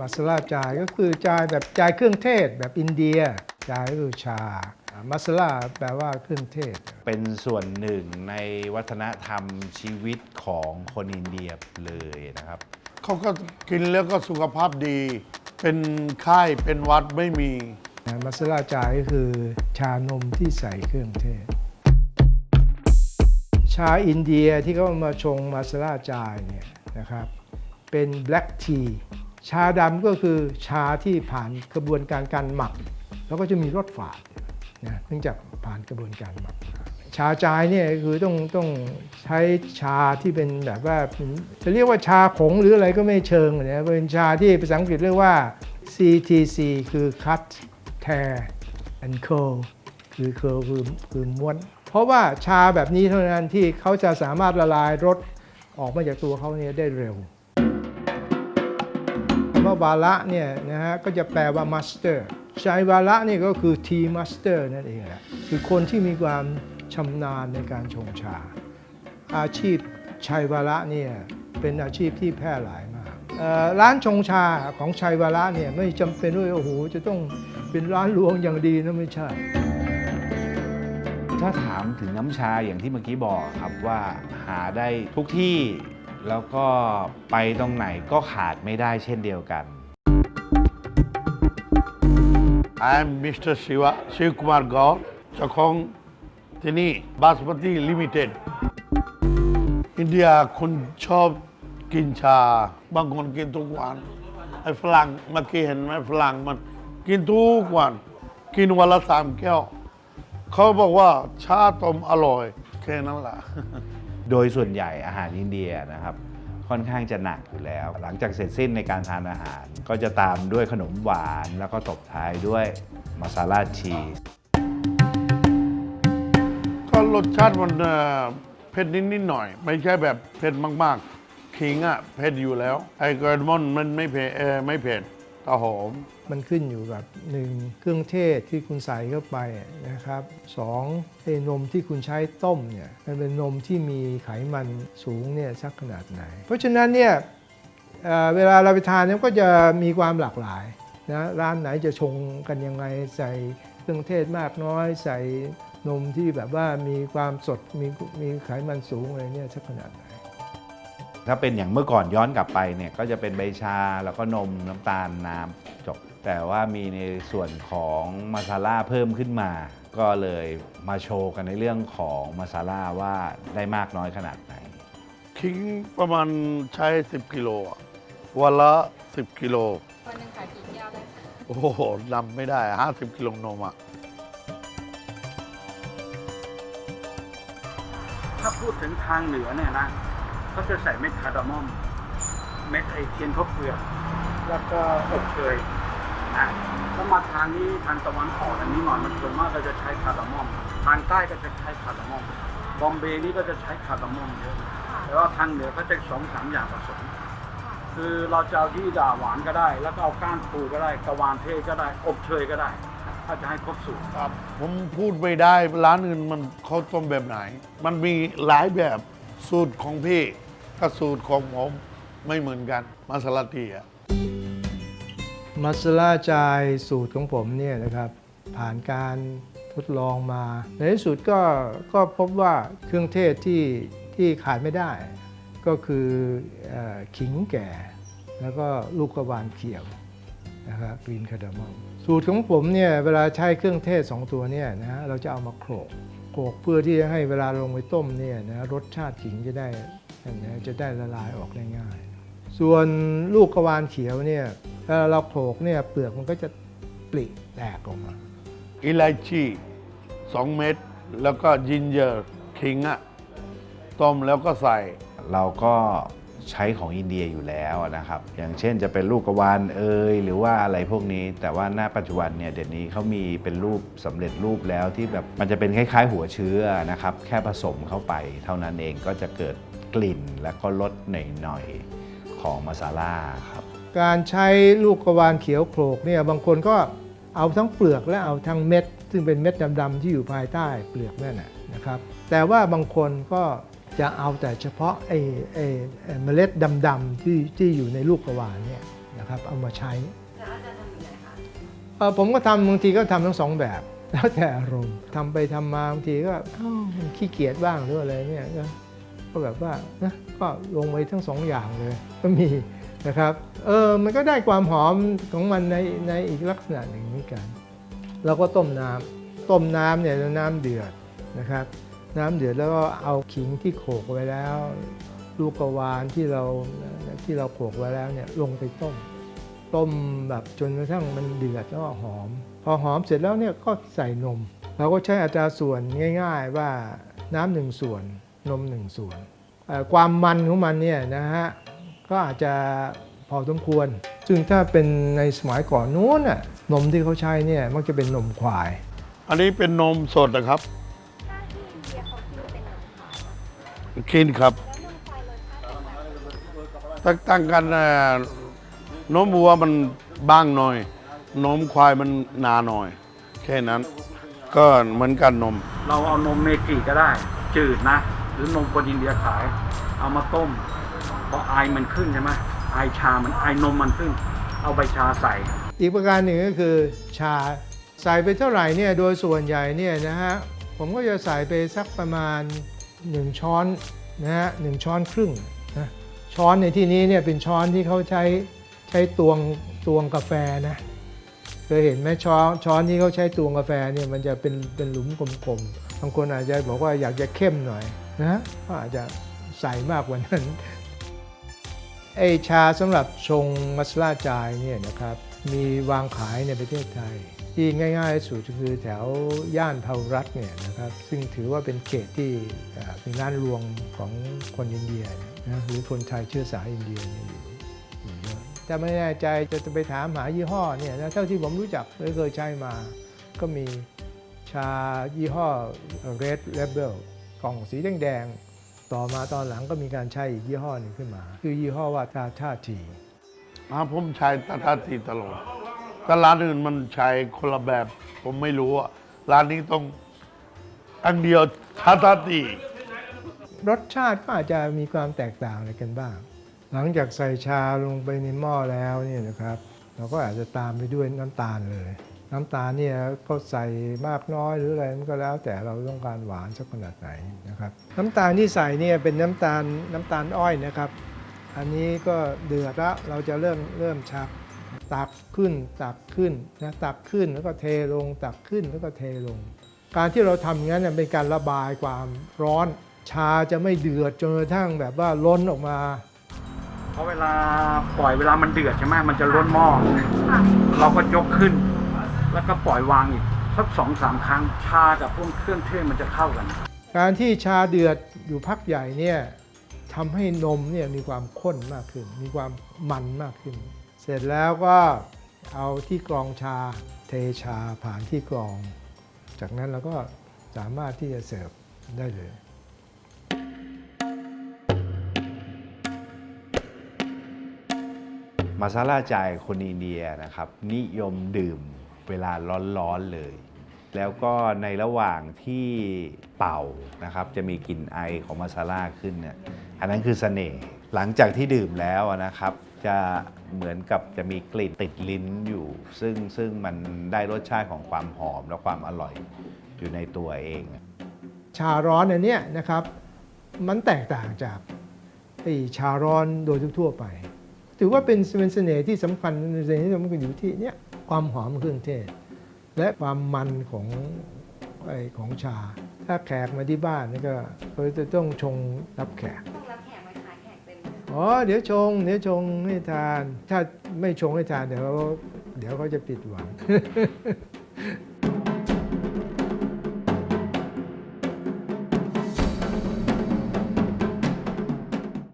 มาสลาจายก็คือจายแบบจายเครื่องเทศแบบอินเดียจายก็คือชามาสลาแปลว่าเครื่องเทศ เป็นส่วนหนึ่งในวัฒนธรรมชีวิตของคนอินเดียเลยนะครับ เขาก็กินแล้วก็สุขภาพดี เป็นไข้เป็นหวัดไม่มีมาสลาจายก็คือชานมที่ใส่เครื่องเทศ ชาอินเดียที่เขามาชงมาสลาจายเนี่ยนะครับ เป็น black tea ชาดำก็คือชาที่ผ่านกระบวนการการหมัก แล้วก็จะมีรสฝาดนะเนื่องจากผ่านกระบวนการหมัก ชาจายเนี่ยคือต้องต้องใช้ชาที่เป็นแบบว่าจะเรียกว่าชาผงหรืออะไรก็ไม่เชิงนะเป็นชาที่ภาษาอังกฤษเรียกว่า CTC คือ cut tear and curl คือ curl คือคือม้วน เพราะว่าชาแบบนี้เท่านั้นที่เขาจะสามารถละลายรสออกมาจากตัวเขาเนี่ยได้เร็วำว่าวาระเนี่ยนะฮะก็จะแปลว่า master ชายวาระนี่ก็คือ tea master นั่นเองแหละคือคนที่มีความชำนาญในการชงชา อาชีพชัยวาระเนี่ยเป็นอาชีพที่แพร่หลายมากร้านชงชาของชัยวาระเนี่ยไม่จำเป็นด้วยโอ้โหจะต้องเป็นร้านรวงอย่างดีนะไม่ใช่ถ้าถามถึงน้ำชาอย่างที่เมื่อกี้บอกครับว่าหาได้ทุกที่ แล้วก็ไปตรงไหนก็ขาดไม่ได้เช่นเดียวกัน I am Mr. Shiva Shiv Kumar Gaur เจ้าของที่นี่บาส m ติลิมิเต็ดอินเดียคนชอบกินชา บางคนกินทุกวันไอ้ฝรั่งเมื่อกี้เห็นไหมฝรั่งมัน กินทุกวัน กินวันละสามแก้ว เขาบอกว่าชาต้มอร่อย แค่นั้นแหละ โดยส่วนใหญ่อาหารอินเดียนะครับค่อนข้างจะหนักอยู่แล้ว หลังจากเสร็จสิ้นในการทานอาหาร ก็จะตามด้วยขนมหวานแล้วก็ตบท้ายด้วยมาซาลาชีสก็รสชาติมันเผ็ดนิดนิดๆหน่อย ไม่ใช่แบบเผ็ดมากๆขิงอะเผ็ดอยู่แล้ว ไอ้กระมอนมันไม่เผ็ดไม่เผ็ด แต่หอม มันขึ้นอยู่กับหนึ่งเครื่องเทศที่คุณใส่เข้าไปนะครับสองไอ้นมที่คุณใช้ต้มเนี่ยมันเป็นนมที่มีไขมันสูงเนี่ยสักขนาดไหน เพราะฉะนั้นเนี่ยเเวลาเราไปทานเนี่ยก็จะมีความหลากหลายนะร้านไหนจะชงกันยังไงใส่เครื่องเทศมากน้อยใส่นมที่แบบว่ามีความสดมีมีไขมันสูงอะไรเนี่ยสักขนาดไหน ถ้าเป็นอย่างเมื่อก่อนย้อนกลับไปเนี่ยก็จะเป็นใบชาแล้วก็นมน้ำตาลน้ำจบ แต่ว่ามีในส่วนของมาซาล่าเพิ่มขึ้นมา ก็เลยมาโชว์กันในเรื่องของมาซาล่าว่าได้มากน้อยขนาดไหนขิงประมาณใช้ 10 กิโลอะวันละ 10 กิโล วันหนึ่งขายกี่แก้วได้คะโอ้โหนำไม่ได้ 50 กิโลนมอะถ้าพูดถึงทางเหนือเนี่ยนะ ก็จะใส่เม็ดคาร์ดามอม เม็ดไอเทียนพบเปลือกแล้วก็อบเชยนะแล้วมาทางนี้ทางตะวันออกอันนี้หน่อยมันส่วนมากเราจะใช้คาร์ดามอม ทางใต้ก็จะใช้คาร์ดามอม บอมเบย์นี่ก็จะใช้คาร์ดามอมเยอะ แต่ว่าทางเหนือก็จะสองสามอย่างผสม คือเราจะเอาที่ด่าหวานก็ได้ แล้วก็เอาก้านปูก็ได้ กระวานเทศก็ได้ อบเชยก็ได้ ถ้าจะให้ครบสูตรครับผมพูดไม่ได้ร้านอื่นมันเขาต้มแบบไหน มันมีหลายแบบสูตรของพี่ กับสูตรของผมไม่เหมือนกันมาสลาตีอะมัสลาจายสูตรของผมเนี่ยนะครับ ผ่านการทดลองมา ในที่สุดก็ก็พบว่าเครื่องเทศที่ที่ขาดไม่ได้ ก็คือเออขิงแก่ แล้วก็ลูกกระวานเขียวนะครับกรีนคาร์ดามอมสูตรของผมเนี่ยเวลาใช้เครื่องเทศ 2 ตัวเนี่ยนะฮะเราจะเอามาโขลกโขลกเพื่อที่จะให้เวลาลงไปต้มเนี่ยนะรสชาติขิงจะได้ จะได้ละลายออกได้ง่าย ส่วนลูกกระวานเขียวเนี่ยเวลาเราโขลกเนี่ยเปลือกมันก็จะปลิแตกออกมาอิไลชีสองเม็ดแล้วก็จินเจอร์ขิงอะต้มแล้วก็ใส่ เราก็ใช้ของอินเดียอยู่แล้วนะครับ อย่างเช่นจะเป็นลูกกระวานเอยหรือว่าอะไรพวกนี้ แต่ว่าหน้าปัจจุบันเนี่ยเดี๋ยวนี้เขามีเป็นรูปสำเร็จรูปแล้วที่แบบมันจะเป็นคล้ายๆ หัวเชื้อนะครับ แค่ผสมเข้าไป เท่านั้นเองก็จะเกิด กลิ่นและก็รสหน่อยๆของมาซาล่าครับการใช้ลูกกระวานเขียวโขลกเนี่ยบางคนก็เอาทั้งเปลือกและเอาทั้งเม็ด ซึ่งเป็นเม็ดดำๆที่อยู่ภายใต้เปลือกนั่นนะนะครับ แต่ว่าบางคนก็จะเอาแต่เฉพาะไอ้ไอ้ไอ้เมล็ดดำๆที่ที่อยู่ในลูกกระวานเนี่ยนะนะครับเอามาใช้แล้วอาจารย์ทำยังไงคะเอ่อผมก็ทำบางทีก็ทำทั้งสองแบบ แล้วแต่อารมณ์ทำไปทำมาบางทีก็อ้าวมันขี้เกียจบ้างหรืออะไรเนี่ย ก็แบบว่านะก็ลงไปทั้งสองอย่างเลยก็มีนะครับเออมันก็ได้ความหอมของมันในในอีกลักษณะหนึ่งเหมือนกันเราก็ต้มน้ำต้มน้ำเนี่ยน้ำเดือดนะครับ น้ำเดือดแล้วก็เอาขิงที่โขกไว้แล้ว ลูกกระวานที่เราที่เราโขกไว้แล้วเนี่ยลงไปต้ม ต้มแบบจนกระทั่งมันเดือดแล้วก็หอม พอหอมเสร็จแล้วเนี่ยก็ใส่นม เราก็ใช้อัตราส่วนง่าย ๆว่าน้ำหนึ่งส่วน นมหนึ่งส่วนเอ่อความมันของมันเนี่ยนะฮะก็อาจจะพอสมควร ซึ่งถ้าเป็นในสมัยก่อนนู้นน่ะนมที่เขาใช้เนี่ยมักจะเป็นนมควาย อันนี้เป็นนมสดนะครับถ้าที่อินเดียเขาคิดว่าเป็นนมขาวอะกินครับแล้วนมควายรสชาติแตกต่างกันแตกต่างกันเอ่อนมวัวมันบางหน่อย นมควายมันหนาหน่อย แค่นั้น ก็เหมือนกันนม เราเอานมเมจิก็ได้ จืดนะ หรือนมคนอินเดียขาย เอามาต้มพอไอมันขึ้นใช่ไหมไอชามันไอนมมันขึ้น เอาใบชาใส่ อีกประการหนึ่งก็คือชาใส่ไปเท่าไหร่เนี่ยโดยส่วนใหญ่เนี่ยนะฮะผมก็จะใส่ไปสักประมาณ 1 ช้อนนะฮะหนึ่งช้อนครึ่งนะช้อนในที่นี้เนี่ยเป็นช้อนที่เขาใช้ใช้ตวงตวงกาแฟนะเคยเห็นไหมช้อนช้อนที่เขาใช้ตวงกาแฟเนี่ยมันจะเป็นเป็นหลุมกลมๆบางคนอาจจะบอกว่าอยากจะเข้มหน่อย นะก็อาจจะใส่มากกว่านั้นไอชาสำหรับชงมัสลาจายเนี่ยนะครับมีวางขายในประเทศไทย ที่ง่ายๆสุดคือแถวย่านเทารัฐเนี่ยนะครับซึ่งถือว่าเป็นเขตที่เอ่อเป็นร้านรวงของคนอินเดียนะหรือคนไทยเชื้อสายอินเดียอยู่เยอะแต่ไม่แน่ใจจะไปถามหายี่ห้อเนี่ยนะเท่าที่ผมรู้จักเคยใช้มา ก็มีชายี่ห้อ Red Rebel กล่องสีแดงๆต่อมาตอนหลังก็มีการใช้อีกยี่ห้อหนึ่งขึ้นมา คือยี่ห้อว่าทาท่าทีอ่าผมใช้ตาตาตีตลอดแต่ร้านอื่นมันใช้คนละแบบ ผมไม่รู้อะร้านนี้ต้องอันเดียวตาตาตีรสชาติก็อาจจะมีความแตกต่างอะไรกันบ้าง หลังจากใส่ชาลงไปในหม้อแล้วเนี่ยนะครับ เราก็อาจจะตามไปด้วยน้ำตาลเลย น้ำตาลเนี่ยก็ใส่มากน้อยหรืออะไรมันก็แล้วแต่เราต้องการหวานสักขนาดไหนนะครับ น้ำตาลที่ใส่เนี่ยเป็นน้ำตาลน้ำตาลอ้อยนะครับ อันนี้ก็เดือดแล้วเราจะเริ่มเริ่มชักตักขึ้นตักขึ้นนะตักขึ้นแล้วก็เทลงตักขึ้นแล้วก็เทลง การที่เราทำอย่างนั้นเนยเป็นการระบายความร้อน ชาจะไม่เดือดจนกระทั่งแบบว่าล้นออกมาเพราะเวลาปล่อยเวลามันเดือดใช่ไหมมันจะล้นหม้อเราก็ยกขึ้น แล้วก็ปล่อยวางอีกสักสองสามครั้งชากับพวกเครื่องเทศมันจะเข้ากัน การที่ชาเดือดอยู่พักใหญ่เนี่ยทำให้นมเนี่ยมีความข้นมากขึ้น มีความมันมากขึ้น เสร็จแล้วก็เอาที่กรองชาเทชาผ่านที่กรอง จากนั้นเราก็สามารถที่จะเสิร์ฟได้เลยมาซาลาจายคนอินเดียนะครับ นิยมดื่ม เวลาร้อนๆเลย แล้วก็ในระหว่างที่เป่านะครับจะมีกลิ่นไอของมาซาลาขึ้นเนี่ยอันนั้นคือเสน่ห์หลังจากที่ดื่มแล้วนะครับ จะเหมือนกับจะมีกลิ่นติดลิ้นอยู่ ซึ่งซึ่งมันได้รสชาติของความหอมและความอร่อยอยู่ในตัวเอง ชาร้อนอันเนี้ยนะครับ มันแตกต่างจากไอ้ชาร้อนโดยทั่วไป ถือว่าเป็นเป็นเสน่ห์ที่สำคัญเสน่ห์ที่สำคัญอยู่ที่เนี้ย ความหอมเครื่องเทศ และความมันของไอ้ของชา ถ้าแขกมาที่บ้านนี่ก็เขาจะต้องชงรับแขกต้องรับแขกไหมคะแขกเต็มเลยอ๋อเดี๋ยวชง เดี๋ยวชงให้ทาน ถ้าไม่ชงให้ทานเดี๋ยวเดี๋ยวเขาจะผิดหวัง